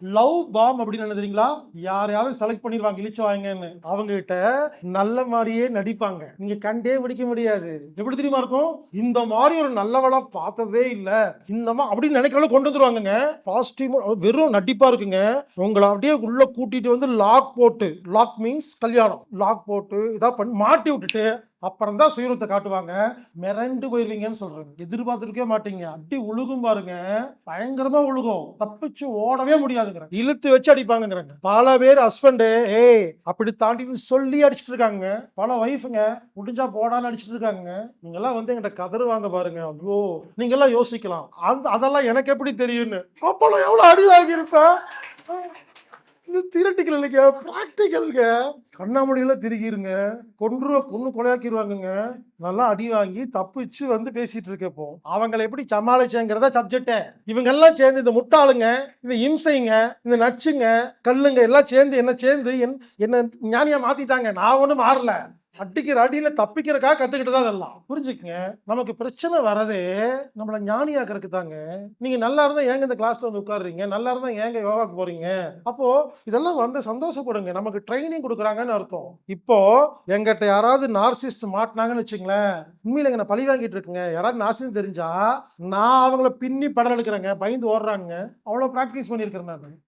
Love bomb அப்படின்னு என்ன தெரியுங்களா? யாரையாவது செலக்ட் பண்ணிடுவாங்க இழிச்சு வாங்கன்னு. அவங்க கிட்ட நல்ல மாதிரியே நடிப்பாங்க. நீங்க கண்டே பிடிக்க முடியாது. எப்படி தெரியுமா இருக்கும்? இந்த மாதிரி ஒரு நல்லவளா பார்த்ததே இல்ல. இந்த மாதிரி அப்படின்னு நினைக்கிற கொண்டு வந்துருவாங்கங்க. பாசிட்டிவ் வெறும் நடிப்பா இருக்குங்க. உங்களை அப்படியே உள்ள கூட்டிட்டு வந்து லாக் போட்டு லாக் மீன்ஸ் கல்யாணம். லாக் போட்டு இதா பண்ணி மாட்டி விட்டுட்டு அப்புறம் தான் சுயரூபத்தை காட்டுவாங்க. மிரண்டு போயிருவீங்கன்னு சொல்கிறேன் எதிர்பார்த்துருக்கே மாட்டீங்க. அடி உழுகும் பாருங்க. பயங்கரமா உழுகும். தப்பிச்சு ஓடவே முடியாதுங்கிற. இழுத்து வச்சு அடிப்பாங்கங்கிறாங்க. பல பேர் ஹஸ்பண்டு ஏய் அப்படி தாண்டி சொல்லி அடிச்சுட்டு இருக்காங்க. பல ஒய்ஃபுங்க முடிஞ்சா போடான்னு அடிச்சுட்டு இருக்காங்க. நீங்க எல்லாம் வந்து எங்கிட்ட கதறுவாங்க பாருங்க. ஐயோ நீங்க எல்லாம் யோசிக்கலாம். அந்த அதெல்லாம் எனக்கு எப்படி தெரியும்னு. அப்பெல்லாம் எவ்வளவு அடி வாங்கியிருப்பேன்? இது தியரட்டிக்கல் இல்லைங்க ப்ராக்டிக்கலுங்க கண்ணாமொழியில திருகிருங்க. கொன்று கொன்று கொலையாக்கிடுவாங்கங்க நல்லா அடி வாங்கி தப்பிச்சு வந்து பேசிட்டு இருக்கப்போ அவங்களை எப்படி சமாளிச்சேங்கிறத சப்ஜெக்டே இவங்கெல்லாம் சேர்ந்து இந்த முட்டாளுங்க இந்த இம்சைங்க இந்த நச்சுங்க கல்லுங்க எல்லாம் சேர்ந்து என்ன சேர்ந்து என் என்ன ஞானியா மாத்திட்டாங்க. நான் ஒன்றும் மாறல. அடிக்கிற அடியில் தப்பிக்கிறக்காக கற்றுக்கிட்டு தான் அதெல்லாம். புரிஞ்சுக்கங்க. நமக்கு பிரச்சனை வரதே நம்மளை ஞானியாக்கிறதுக்கு தாங்க நீங்கள் நல்லா இருந்தால் ஏங்க இந்த கிளாஸில் வந்து உட்காருறீங்க? நல்லா இருந்தால் ஏங்க யோகாக்கு போகிறீங்க அப்போது இதெல்லாம் வந்து சந்தோஷப்படுங்க. நமக்கு ட்ரைனிங் கொடுக்குறாங்கன்னு அர்த்தம். இப்போது எங்கிட்ட யாராவது நார்சிஸ்ட் மாட்டினாங்கன்னு வச்சுங்களேன் உண்மையில் நான் பழி வாங்கிட்டு இருக்குங்க. யாராவது நார்சிஸ்ட் தெரிஞ்சால் நான் அவங்கள பின்னி படம் எடுக்கிறேங்க பயந்து ஓடுறாங்க. அவ்வளோ ப்ராக்டிஸ் பண்ணியிருக்கிறேன் நான்.